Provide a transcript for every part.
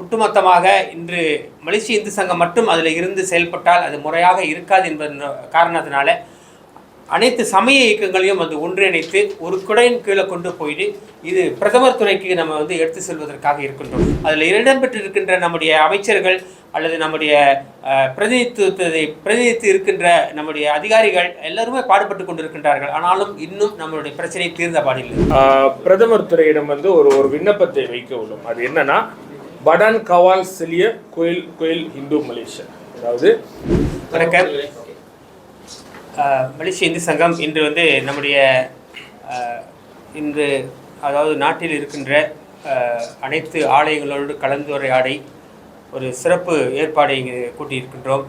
ஒட்டுமொத்தமாக இன்று மலேசிய இந்து சங்கம் மட்டும் அதில் இருந்து செயல்பட்டால் அது முறையாக இருக்காது என்பதன் காரணத்தினால அனைத்து சமய இயக்கங்களையும் வந்து ஒன்றிணைத்து ஒரு குடையின் கீழே கொண்டு போயிட்டு இது பிரதமர் துறைக்கு நம்ம வந்து எடுத்து செல்வதற்காக இருக்கின்றோம். அதில் இடம்பெற்றிருக்கின்ற நம்முடைய அமைச்சர்கள் அல்லது நம்முடைய பிரதிநிதித்துவத்தை பிரதிநிதித்து இருக்கின்ற நம்முடைய அதிகாரிகள் எல்லாருமே பாடுபட்டு கொண்டிருக்கின்றார்கள். ஆனாலும் இன்னும் நம்மளுடைய பிரச்சனை தீர்ந்த பாடில்லை. பிரதமர் துறையிடம் வந்து ஒரு ஒரு விண்ணப்பத்தை வைக்க உள்ளோம். அது என்னன்னா படான் கவால் செலிய கோயில் கோயில் இந்து மலேசியா. அதாவது வணக்கம். மலேசிய இந்து சங்கம் இன்று வந்து நம்முடைய இன்று அதாவது நாட்டில் இருக்கின்ற அனைத்து ஆலயங்களோடு கலந்துரையாடை ஒரு சிறப்பு ஏற்பாடை இங்கே கூட்டியிருக்கின்றோம்.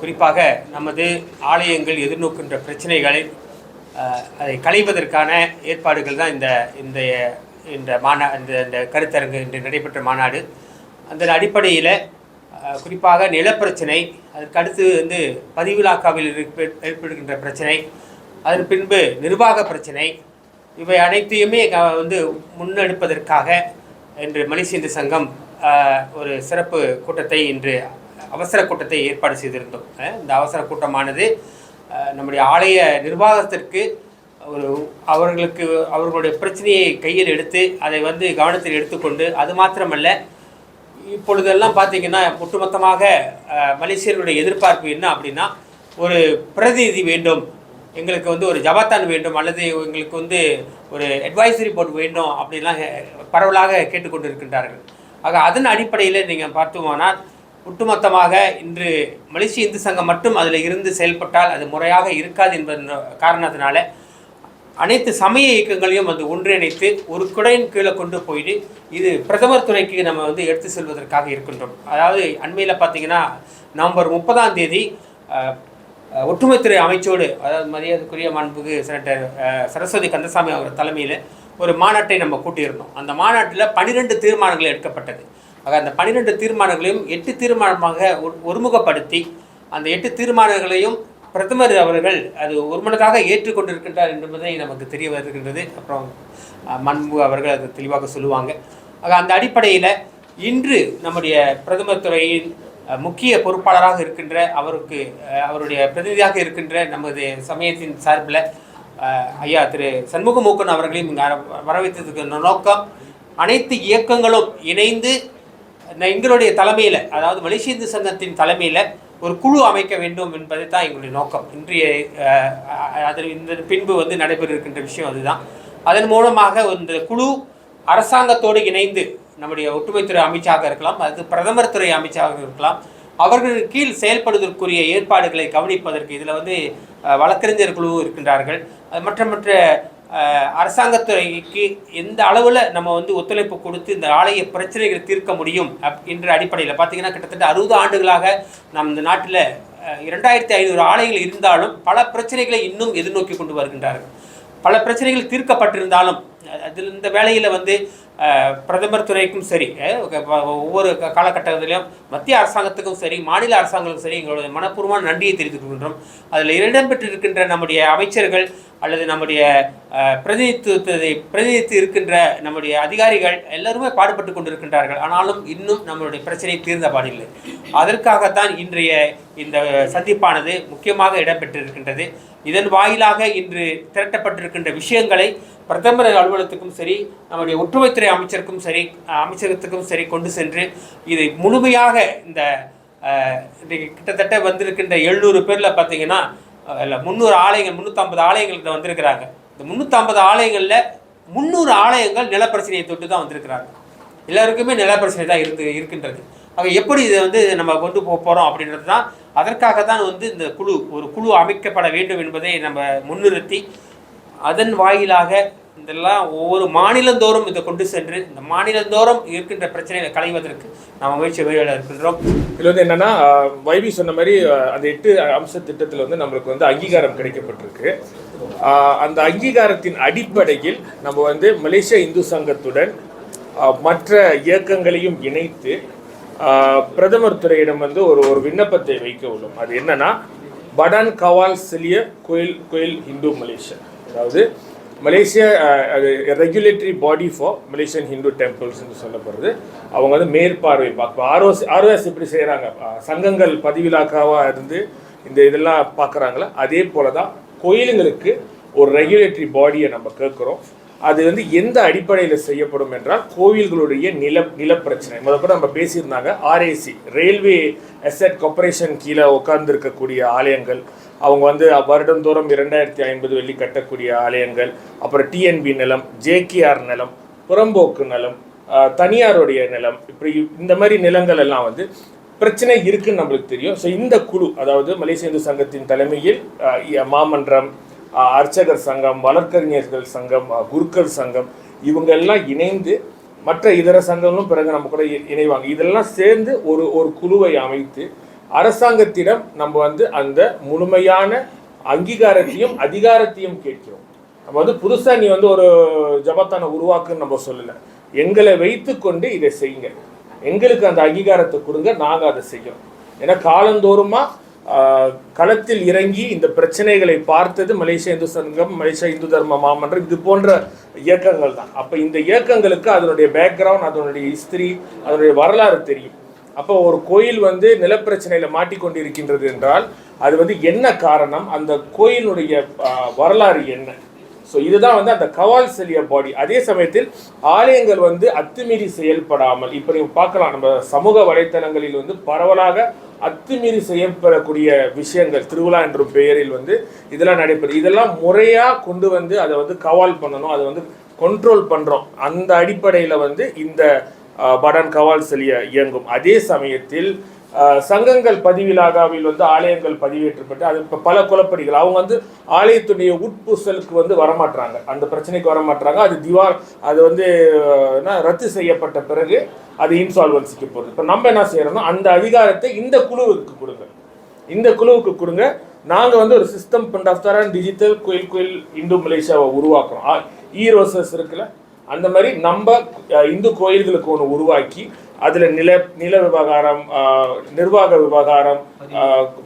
குறிப்பாக நமது ஆலயங்கள் எதிர்நோக்கின்ற பிரச்சனைகளை அதை களைவதற்கான ஏற்பாடுகள் தான் இந்த இந்த இந்த மாநா இந்த இந்த கருத்தரங்கு இன்று நடைபெற்ற மாநாடு அந்த அடிப்படையில் குறிப்பாக நிலப்பிரச்சனை அதற்கு அடுத்து வந்து பதிவிலாக்காவில் ஏற்படுகின்ற பிரச்சனை அதன் பின்பு நிர்வாக பிரச்சனை இவை அனைத்தையுமே வந்து முன்னெடுப்பதற்காக இன்று மலேசிய சங்கம் ஒரு சிறப்பு கூட்டத்தை இன்று அவசர கூட்டத்தை ஏற்பாடு செய்திருந்தோம். இந்த அவசர கூட்டமானது நம்முடைய ஆலய நிர்வாகத்திற்கு ஒரு அவர்களுக்கு அவர்களுடைய பிரச்சனையை கையில் எடுத்து அதை வந்து கவனத்தில் எடுத்துக்கொண்டு அது மாத்திரமல்ல இப்பொழுதெல்லாம் பார்த்தீங்கன்னா ஒட்டுமொத்தமாக மலேசியர்களுடைய எதிர்பார்ப்பு என்ன அப்படின்னா ஒரு பிரதிநிதி வேண்டும் எங்களுக்கு வந்து ஒரு ஜபாத்தான் வேண்டும் அல்லது எங்களுக்கு வந்து ஒரு அட்வைசரி போர்டு வேண்டும் அப்படின்லாம் பரவலாக கேட்டுக்கொண்டு இருக்கின்றார்கள் ஆக அதன் அடிப்படையில் நீங்கள் பார்த்தோமானால் ஒட்டுமொத்தமாக இன்று மலேசிய இந்து சங்கம் மட்டும் அதில் இருந்து செயல்பட்டால் அது முறையாக இருக்காது என்பதன் காரணத்தினால அனைத்து சமய இயக்கங்களையும் வந்து ஒன்றிணைத்து ஒரு குடையின் கீழே கொண்டு போயிட்டு இது பிரதமர் துறைக்கு நம்ம வந்து எடுத்து செல்வதற்காக இருக்கின்றோம். அதாவது அண்மையில் பார்த்தீங்கன்னா நவம்பர் முப்பதாம் தேதி ஒற்றுமைத்துறை அமைச்சோடு அதாவது மரியாதைக்குரிய மாண்புக்கு செனட்டர் சரஸ்வதி கந்தசாமி அவர் தலைமையில் ஒரு மாநாட்டை நம்ம கூட்டியிருந்தோம். அந்த மாநாட்டில் பனிரெண்டு தீர்மானங்கள் எடுக்கப்பட்டது. ஆக அந்த பனிரெண்டு தீர்மானங்களையும் எட்டு தீர்மானமாக ஒரு- ஒருமுகப்படுத்தி அந்த எட்டு தீர்மானங்களையும் பிரதமர் அவர்கள் அது ஒருமனதாக ஏற்றுக்கொண்டிருக்கின்றார் என்பதை நமக்கு தெரிய வருகின்றது. அப்புறம் அஹ், மன்மு அவர்கள் அது தெளிவாக சொல்லுவாங்க. ஆக அந்த அடிப்படையில் இன்று நம்முடைய பிரதமர் துறையின் முக்கிய பொறுப்பாளராக இருக்கின்ற அவருக்கு அவருடைய பிரதிநிதியாக இருக்கின்ற நமது சமயத்தின் சார்பில் ஐயா திரு சண்முகமூக்கன் அவர்களையும் இங்கு வர- நோக்கம். அனைத்து இயக்கங்களும் இணைந்து எங்களுடைய தலைமையில் அதாவது மலேசிய இந்து சங்கத்தின் தலைமையில் ஒரு குழு அமைக்க வேண்டும் என்பது தான் எங்களுடைய நோக்கம். இன்றைய அது இந்த பின்பு வந்து நடைபெற இருக்கின்ற விஷயம் அதுதான். அதன் மூலமாக இந்த குழு அரசாங்கத்தோடு இணைந்து நம்முடைய ஒற்றுமைத்துறை அமைச்சாக இருக்கலாம் அது பிரதமர் துறை அமைச்சாக இருக்கலாம் அவர்களின் கீழ் செயல்படுவதற்குரிய ஏற்பாடுகளை கவனிப்பதற்கு இதில் வந்து வழக்கறிஞர் குழு இருக்கின்றார்கள். அது மற்ற மற்ற அரசாங்கத்துறைக்கு எந்த அளவில் நம்ம வந்து ஒத்துழைப்பு கொடுத்து இந்த ஆலய பிரச்சனைகளை தீர்க்க முடியும் அப் என்ற அடிப்படையில் பார்த்தீங்கன்னா கிட்டத்தட்ட அறுபது ஆண்டுகளாக நம் இந்த நாட்டில் இரண்டாயிரத்தி ஐநூறு ஆலைகள் இருந்தாலும் பல பிரச்சனைகளை இன்னும் எதிர்நோக்கி கொண்டு வருகின்றார்கள். பல பிரச்சனைகள் தீர்க்கப்பட்டிருந்தாலும் அதில் இந்த வேலையில் வந்து பிரதமர் துறைக்கும் சரி ஒவ்வொரு க- காலகட்டத்திலையும் மத்திய அரசாங்கத்துக்கும் சரி மாநில அரசாங்கத்துக்கும் சரி எங்களுடைய மனப்பூர்வமான நன்றியை தெரிவித்துக் கொள்கின்றோம். அதில் இடம்பெற்றிருக்கின்ற நம்முடைய அமைச்சர்கள் அல்லது நம்முடைய பிரதிநிதித்துவத்தை பிரதிநிதித்து இருக்கின்ற நம்முடைய அதிகாரிகள் எல்லாருமே பாடுபட்டு கொண்டிருக்கின்றார்கள். ஆனாலும் இன்னும் நம்மளுடைய பிரச்சனை தீர்ந்த பாடில்லை. அதற்காகத்தான் இன்றைய இந்த சந்திப்பானது முக்கியமாக இடம்பெற்றிருக்கின்றது. இதன் வாயிலாக இன்று திரட்டப்பட்டிருக்கின்ற விஷயங்களை பிரதமர் அலுவலகத்துக்கும் சரி நம்முடைய ஒற்றுமைத்துறை அமைச்சருக்கும் சரி அமைச்சகத்துக்கும் சரி கொண்டு சென்று இதை முழுமையாக இந்த கிட்டத்தட்ட வந்திருக்கின்ற எழுநூறு பேரில் பார்த்தீங்கன்னா இல்லை முந்நூறு ஆலயங்கள் முந்நூற்றம்பது ஆலயங்கள்கிட்ட வந்திருக்கிறாங்க. இந்த முந்நூற்றம்பது ஆலயங்களில் முந்நூறு ஆலயங்கள் நிலப்பிரச்சனையை தொட்டு தான் வந்திருக்கிறாங்க. எல்லாருக்குமே நிலப்பிரச்சனை தான் இருந்து இருக்கின்றது. அப்போ எப்படி இதை வந்து நம்ம கொண்டு போக போகிறோம் அப்படின்றது தான் அதற்காக தான் வந்து இந்த குழு ஒரு குழு அமைக்கப்பட வேண்டும் என்பதை நம்ம முன்னிறுத்தி அதன் வாயிலாக இதெல்லாம் ஒவ்வொரு மாநிலந்தோறும் இதை கொண்டு சென்று இந்த மாநிலந்தோறும் இருக்கின்ற பிரச்சனைகளை களைவதற்கு நாம் முயற்சி வழியில் இருக்கின்றோம் இதில் வந்து என்னன்னா வைபி வைவி சொன்ன மாதிரி அந்த எட்டு அம்ச திட்டத்தில் வந்து நம்மளுக்கு வந்து அங்கீகாரம் கிடைக்கப்பட்டிருக்கு. அந்த அங்கீகாரத்தின் அடிப்படையில் நம்ம வந்து மலேசியா இந்து சங்கத்துடன் மற்ற இயக்கங்களையும் இணைத்து பிரதமர் துறையிடம் வந்து ஒரு ஒரு விண்ணப்பத்தை வைக்க உள்ளோம். அது என்னன்னா படான் கவால் சிலிய கோயில் கோயில் ஹிந்து மலேசியா. அதாவது மலேசியா அது regulatory body for Malaysian Hindu டெம்பிள்ஸ்னு சொல்லப்படுறது அவங்க வந்து மேற்பார்வை பார்ப்போம் ஆர்ஓசி ஆர்ஓஎஸ் எப்படி செய்கிறாங்க சங்கங்கள் பதிவிலாக்காவாக இருந்து இந்த இதெல்லாம் பார்க்குறாங்களே அதே போல தான் கோயிலுங்களுக்கு ஒரு ரெகுலேட்டரி பாடியை நம்ம கேட்குறோம். அது வந்து எந்த அடிப்படையில் செய்யப்படும் என்றால் கோவில்களுடைய நில நிலப்பிரச்சனை. முதல்ல நம்ம பேசியிருந்தாங்க ஆர்ஏசி ரயில்வே அசட் கார்பரேஷன் கீழே உட்கார்ந்துருக்கக்கூடிய ஆலயங்கள் அவங்க வந்து வருடந்தோறும் இரண்டாயிரத்தி ஐம்பது வெள்ளி கட்டக்கூடிய ஆலயங்கள் அப்புறம் டிஎன்பி நிலம் ஜேகேஆர் நிலம் புறம்போக்கு நிலம் தனியாருடைய நிலம் இப்படி இந்த மாதிரி நிலங்கள் எல்லாம் வந்து பிரச்சனை இருக்குன்னு நம்மளுக்கு தெரியும். ஸோ இந்த குழு அதாவது மலேசிய இந்து சங்கத்தின் தலைமையில் மாமன்றம் அர்ச்சகர் சங்கம் வழக்கறிஞர்கள் சங்கம் குருக்கள் சங்கம் இவங்க எல்லாம் இணைந்து மற்ற இதர சங்கங்களும் பிறகு நம்ம கூட இ- இணைவாங்க. இதெல்லாம் சேர்ந்து ஒரு ஒரு குழுவை அமைத்து அரசாங்கத்திடம் நம்ம வந்து அந்த முழுமையான அங்கீகாரத்தையும் அதிகாரத்தையும் கேட்கிறோம். நம்ம வந்து புதுசாக நீ வந்து ஒரு ஜபத்தானை உருவாக்குன்னு நம்ம சொல்லலை. எங்களை வைத்து கொண்டு இதை செய்யுங்க. எங்களுக்கு அந்த அங்கீகாரத்தை கொடுங்க. நாங்கள் அதை செய்யறோம். ஏன்னா காலந்தோறுமா களத்தில் இறங்கி இந்த பிரச்சனைகளை பார்த்தது மலேசிய இந்து சங்கம் மலேசியா இந்து தர்ம மாமன்றம் இது போன்ற இயக்கங்கள் தான். அப்போ இந்த இயக்கங்களுக்கு அதனுடைய பேக்ரவுண்ட் அதனுடைய ஹிஸ்டரி அதனுடைய வரலாறு தெரியும். அப்போ ஒரு கோயில் வந்து நிலப்பிரச்சனையில் மாட்டிக்கொண்டிருக்கின்றது என்றால் அது வந்து என்ன காரணம்? அந்த கோயிலுடைய வரலாறு என்ன? ஸோ இதுதான் வந்து அந்த கவால் செலிய பாடி. அதே சமயத்தில் ஆலயங்கள் வந்து அத்துமீறி செயல்படாமல் இப்போ நீங்கள் பார்க்கலாம் நம்ம சமூக வலைத்தளங்களில் வந்து பரவலாக அத்துமீறி செய்யப்படக்கூடிய விஷயங்கள். திருவிழா என்ற பெயரில் வந்து இதெல்லாம் நடைபெறும் இதெல்லாம் முறையாக கொண்டு வந்து அதை வந்து கவால் பண்ணணும். அதை வந்து கண்ட்ரோல் பண்ணுறோம் அந்த அடிப்படையில் வந்து இந்த படன் கவால் செலிய இயங்கும். அதே சமயத்தில் சங்கங்கள் பதிவிலாகாவில் வந்து ஆலயங்கள் பதிவேற்றப்பட்டு அது இப்போ பல குலப்படிகள் அவங்க வந்து ஆலயத்துடைய உட்பூசலுக்கு வந்து வரமாட்றாங்க. அந்த பிரச்சனைக்கு வரமாட்றாங்க. அது திவார் அது வந்து என்ன ரத்து செய்யப்பட்ட பிறகு அது இன்சால்வன்சிக்கு போகுது இப்போ நம்ம என்ன செய்யறோம்னா அந்த அதிகாரத்தை இந்த குழுவுக்கு கொடுங்க. இந்த குழுவுக்கு கொடுங்க. நாங்கள் வந்து ஒரு சிஸ்டம் பண்டாஃப்தாரான் டிஜிட்டல் கோயில் கோயில் இந்து மலேசியாவை உருவாக்குறோம். ஈரோசஸ் இருக்குல்ல? அந்த மாதிரி நம்ம இந்து கோயில்களுக்கு ஒன்று உருவாக்கி அதில் நில நில விவகாரம் நிர்வாக விவகாரம்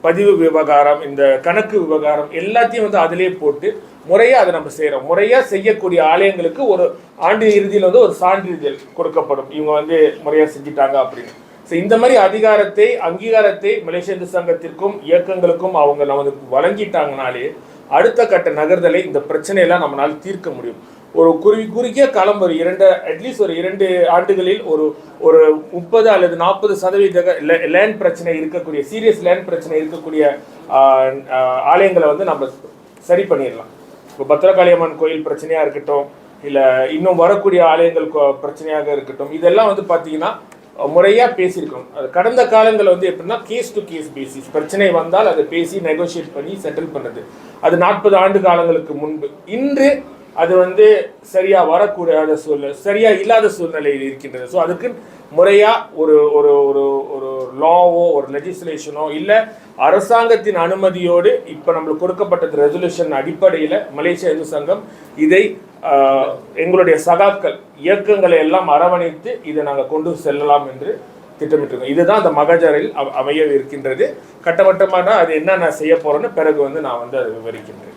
பதிவு விவகாரம் இந்த கணக்கு விவகாரம் எல்லாத்தையும் வந்து அதிலே போட்டு முறையாக அதை நம்ம செய்கிறோம் முறையாக செய்யக்கூடிய ஆலயங்களுக்கு ஒரு ஆண்டு இறுதியில் வந்து ஒரு சான்றிதழ் கொடுக்கப்படும். இவங்க வந்து முறையாக செஞ்சிட்டாங்க அப்படின்னு. ஸோ இந்த மாதிரி அதிகாரத்தை அங்கீகாரத்தை மலேசிய இந்து சங்கத்திற்கும் இயக்கங்களுக்கும் அவங்க நமக்கு வழங்கிட்டாங்கனாலே அடுத்த கட்ட நகர்தலை இந்த பிரச்சனையெல்லாம் நம்மளால் தீர்க்க முடியும். ஒரு குறி குறுகிய காலம் ஒரு இரண்டு அட்லீஸ்ட் ஒரு இரண்டு ஆண்டுகளில் ஒரு ஒரு முப்பது அல்லது நாற்பது சதவீத லேண்ட் பிரச்சனை இருக்கக்கூடிய சீரியஸ் லேண்ட் பிரச்சனை இருக்கக்கூடிய ஆலயங்களை வந்து நம்ம சரி பண்ணிடலாம். இப்போ பத்திரகாளியம்மன் கோயில் பிரச்சனையாக இருக்கட்டும் இல்லை இன்னும் வரக்கூடிய ஆலயங்கள் பிரச்சனையாக இருக்கட்டும் இதெல்லாம் வந்து பார்த்தீங்கன்னா முறையாக பேசியிருக்கணும். அது கடந்த காலங்கள் வந்து எப்படின்னா கேஸ் டு கேஸ் பேசிஸ் பிரச்சனை வந்தால் அதை பேசி நெகோஷியேட் பண்ணி செட்டில் பண்ணுறது அது நாற்பது ஆண்டு காலங்களுக்கு முன்பு. இன்று அது வந்து சரியாக வரக்கூடாத சூழ்நிலை சரியாக இல்லாத சூழ்நிலையில் இருக்கின்றது. ஸோ அதுக்கு முறையாக ஒரு ஒரு ஒரு ஒரு லாவோ ஒரு லெஜிஸ்லேஷனோ இல்லை அரசாங்கத்தின் அனுமதியோடு இப்போ நம்மளுக்கு கொடுக்கப்பட்டது ரெசல்யூஷன் அடிப்படையில் மலேசிய இந்து சங்கம் இதை எங்களுடைய சகாக்கள் இயக்கங்களை எல்லாம் அரவணைத்து இதை நாங்கள் கொண்டு செல்லலாம் என்று திட்டமிட்டிருக்கோம். இதுதான் அந்த மகஜரில் அமைய இருக்கின்றது கட்டமட்டமாக அது என்ன நான் செய்ய போகிறேன்னு பிறகு வந்து நான் வந்து அதை விவரிக்கின்றேன்.